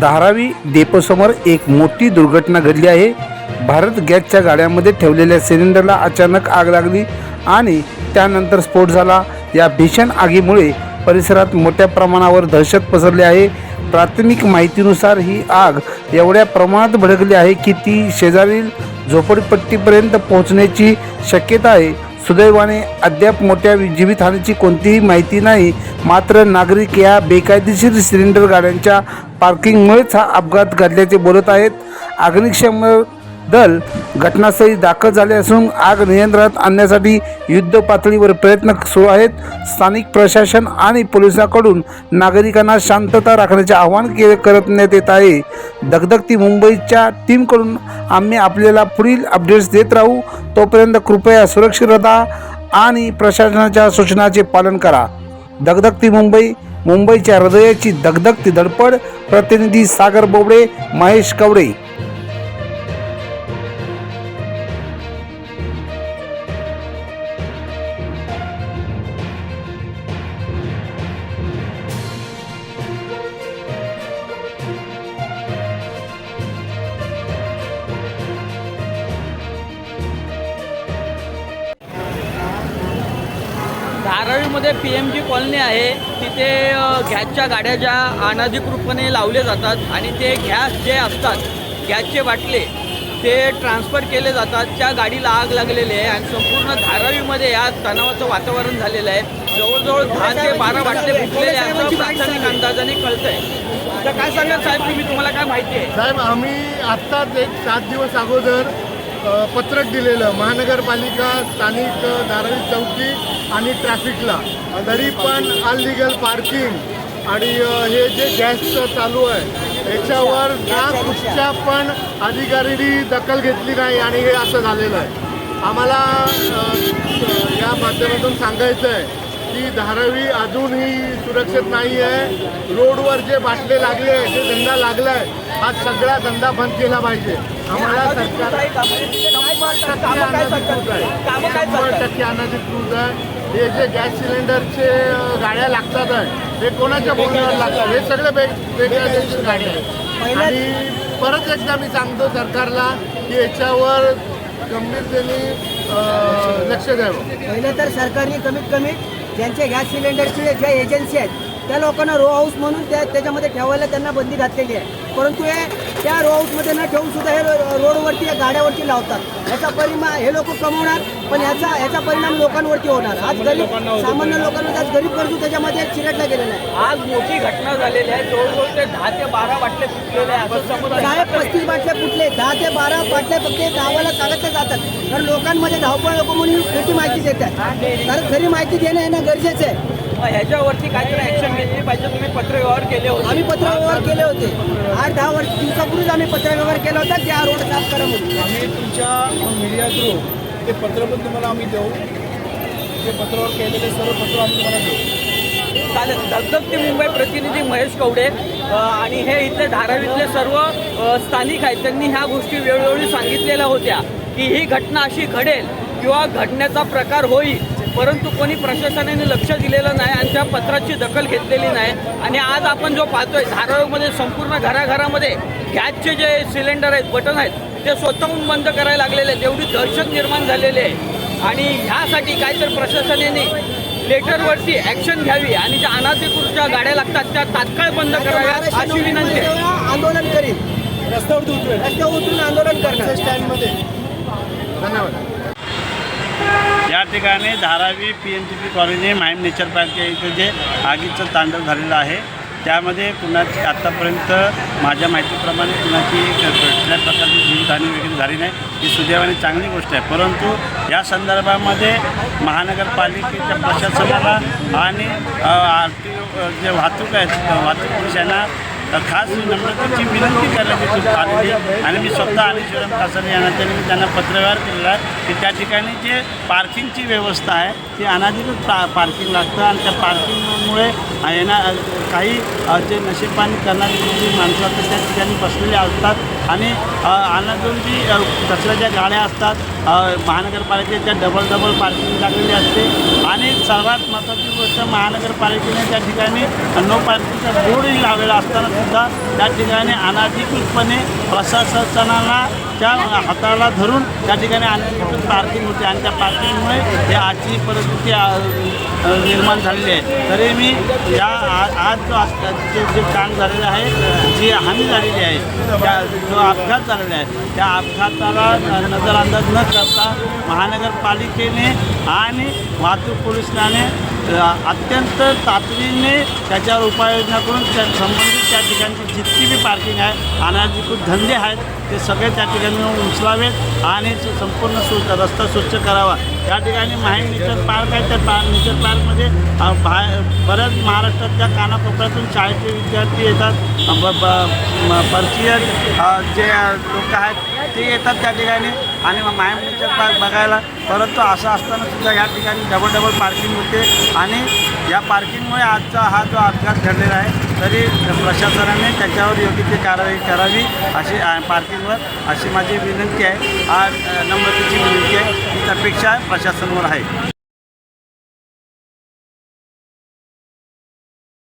धारावी डेपोसमोर एक मोठी दुर्घटना घडली आहे. भारत गॅसच्या गाड्यामध्ये ठेवलेल्या सिलेंडरला अचानक आग लागली आणि त्यानंतर स्फोट झाला. या भीषण आगीमुळे परिसरात मोठ्या प्रमाणावर दहशत पसरली आहे. प्राथमिक माहितीनुसार ही आग एवढ्या प्रमाणात भडकली आहे की ती शेजारील झोपडपट्टीपर्यंत पोहोचण्याची शक्यता आहे. सुदैवाने अद्याप मोठ्या जीवितहानीची कोणतीही माहिती नाही. मात्र नागरिक या बेकायदेशीर सिलेंडर गाड्यांच्या पार्किंगमुळेच हा अपघात घडल्याचे बोलत आहेत. अग्निशमन दल घटनास्थळी दाखल झाले असून आग नियंत्रणात आणण्यासाठी युद्ध पातळीवर प्रयत्न सुरू आहेत. स्थानिक प्रशासन आणि पोलिसांकडून नागरिकांना शांतता राखण्याचे आवाहन के करण्यात येत आहे. दगदगती मुंबईच्या टीमकडून आम्ही आपल्याला पुढील अपडेट्स देत राहू. तोपर्यंत कृपया सुरक्षित राहा आणि प्रशासनाच्या सूचनाचे पालन करा. दगदगती मुंबई मुंबईच्या हृदयाची दगदगती धडपड. प्रतिनिधी सागर बोबडे महेश कवडे. धारावीमध्ये पी एम जी कॉलनी आहे. तिथे गॅसच्या गाड्या ज्या अनाधिकृतपणे लावले जातात आणि ते गॅस जे असतात गॅसचे बाटले ते ट्रान्सफर केले जातात. त्या गाडीला आग लागलेली आहे आणि संपूर्ण धारावीमध्ये या तणावाचं वातावरण झालेलं आहे. जवळजवळ दहा ते बारा बाटले फुटलेले आहेत असं प्राथमिक अंदाजाने कळतं आहे तर काय सांगाल साहेब तुम्ही तुम्हाला काय माहिती आहे? साहेब आम्ही आत्ताच एक सात दिवस अगोदर पत्रक दिलेलं महानगरपालिका स्थानिक धारावी चौकी आणि ट्रॅफिकला. तरी पण अनलिगल पार्किंग आणि हे जे गॅसचं चालू आहे याच्यावर ना कुठच्या पण अधिकाऱ्यांनी दखल घेतली नाही आणि हे असं झालेलं आहे. आम्हाला या माध्यमातून सांगायचं आहे की धारावी अजूनही सुरक्षित नाही आहे. रोडवर जे बाटले लागले आहे जे धंदा लागला आहे हा सगळा धंदा बंद केला पाहिजे. शंभर? टक्के अनाधिकृत आहे हे जे गॅस सिलेंडरचे गाड्या लागतात आहे हे कोणाच्या बोलण्यावर लागतात? हे सगळे बेकायदेशीर गाड्या आहेत. आणि परत एकदा मी सांगतो सरकारला की याच्यावर गंभीरतेने लक्ष द्यावं. पहिलं तर सरकारने कमीत कमी ज्यांचे गॅस सिलेंडरचे ज्या एजन्सी आहेत त्या लोकांना रो हाऊस म्हणून त्या त्याच्यामध्ये ठेवायला त्यांना बंदी घातलेली आहे. परंतु हे त्या रो ना न ठेवून सुद्धा हे रोडवरती या गाड्यावरती लावतात. याचा परिणाम हे लोक कमवणार पण याचा याचा परिणाम लोकांवरती होणार. आज गरीब सामान्य लोकांना आज गरीब गरजू त्याच्यामध्ये चिरडला गेलेला आहे. आज मोठी घटना झालेली आहे. जवळजवळ ते दहा ते बारा बाटले फुटलेले आहे असं समजतं साहेब पस्तीस बाटल्या फुटले. दहा ते बारा बाटल्या फक्त गावाला चालतच जातात. कारण लोकांमध्ये धावपळ नको म्हणून खोटी माहिती देतात. कारण खरी माहिती देणं येणं गरजेचं आहे. ह्याच्यावरती काहीतरी ऍक्शन घेतली पाहिजे. तुम्ही पत्रव्यवहार केले होते. आम्ही पत्रव्यवहार केले होते. आठ दहा वर्ष दिवसापूर्वीच आम्ही पत्रव्यवहार केला होता. की हा रोड साफ करा म्हणून. आम्ही तुमच्या मीडिया थ्रू ते पत्र पण तुम्हाला आम्ही देऊ. ते पत्रावर केलेले सर्व पत्र आम्ही तुम्हाला देऊ. चालेल. दगदगती मुंबई प्रतिनिधी महेश कवडे आणि हे इथले धारावीतले सर्व स्थानिक आहेत. त्यांनी ह्या गोष्टी वेळोवेळी सांगितलेल्या होत्या की ही घटना अशी घडेल किंवा घडण्याचा प्रकार होईल परंतु कोणी प्रशासनाने लक्ष दिलेलं नाही आणि त्या पत्राची दखल घेतलेली नाही. आणि आज आपण जो पाहतोय धारावीमध्ये संपूर्ण घराघरामध्ये गॅसचे जे सिलेंडर आहेत बटन आहेत ते स्वतःहून बंद करायला लागलेले आहेत. एवढी दहशत निर्माण झालेली आहे. आणि ह्यासाठी काहीतरी प्रशासनाने लेटरवरती ॲक्शन घ्यावी आणि ज्या अनाधिकृत ज्या गाड्या लागतात त्या तात्काळ बंद कराव्यात अशी विनंती आंदोलन करीन. रस्त्यावरती उतरेल रस्त्यावर उतरून आंदोलन करणार. स्टँडमध्ये धन्यवाद. या ठिकाणी Dharavi P M T P colony Mahim nature park या इथे जे आगीचं तांडव झालेलं आहे. त्यामध्ये कुणाची आत्तापर्यंत माझ्या माहितीप्रमाणे कुणाची कुठल्या प्रकारची जीवितहानी वगैरे झाली नाही ही सुदैवाने चांगली गोष्ट आहे. परंतु या संदर्भामध्ये महानगरपालिकेच्या प्रशासनाला आणि आर्थिक जे वाहतूक आहेत वाहतूक पोलीस यांना खास नम्रतेची विनंती करण्यात येतो आलेली आणि मी स्वतः आणि शिवराम कासारे यांना त्यांनी मी त्यांना पत्रव्यवहार केलेला आहे. की त्या ठिकाणी जे पार्किंगची व्यवस्था आहे ती अनाधिकृत पा पार्किंग लागतं आणि त्या पार्किंगमुळे येणार काही जे नशेपाणी करणारी जी माणसं असतात त्या ठिकाणी बसलेली असतात. आणि अ, अनाधून जी कचऱ्याच्या गाड्या असतात महानगरपालिकेच्या डबल डबल पार्किंग लागलेली असते. आणि सर्वात महत्त्वाची गोष्ट महानगरपालिकेने त्या ठिकाणी नो पार्किंगचा बोर्डही लावलेला असताना सुद्धा त्या ठिकाणी अनाधिकृतपणे प्रशासनाला त्या हाताला धरून त्या ठिकाणी अनाधिकृत पार्किंग होते आणि त्या पार्किंगमुळे हे आजची परिस्थिती निर्माण झालेली आहे. तरी मी या आ- आज जो आज- जे काम झालेलं आहे जी हानी झालेली आहे त्या जो अपघात झालेला आहे त्या अपघाताला नजरअंदाज न करता महानगरपालिकेने आणि वाहतूक पोलिसाने अ, अत्यंत तातडीने त्याच्यावर उपाययोजना करून त्या संबंधित त्या ठिकाणची जितकी बी पार्किंग आहे अनाधिकृत धंदे आहेत ते सगळे त्या ठिकाणी उचलावेत आणि संपूर्ण सु रस्ता स्वच्छ करावा. या ठिकाणी माहीम नेचर पार्क आहे. त्या पा नेचर पार्कमध्ये अ, बाहेर बऱ्याच महाराष्ट्रातल्या कानाकोपऱ्यातून शाळेचे विद्यार्थी येतात. ब ब- परकीय जे लोक आहेत ते येतात त्या ठिकाणी. आणि माहीम नेचर पार्क बघायला परंतु असं असताना सुद्धा या ठिकाणी डबल डबल पार्किंग होते. आणि या पार्किंगमुळे आजचा हा जो अपघात घडलेला आहे तरी प्रशासनाने त्याच्यावर योग्य ती कारवाई करावी अशी पार्किंगवर अशी माझी विनंती आहे. आज नम्रतेची विनंती आहे. हीच अपेक्षा प्रशासनावर आहे.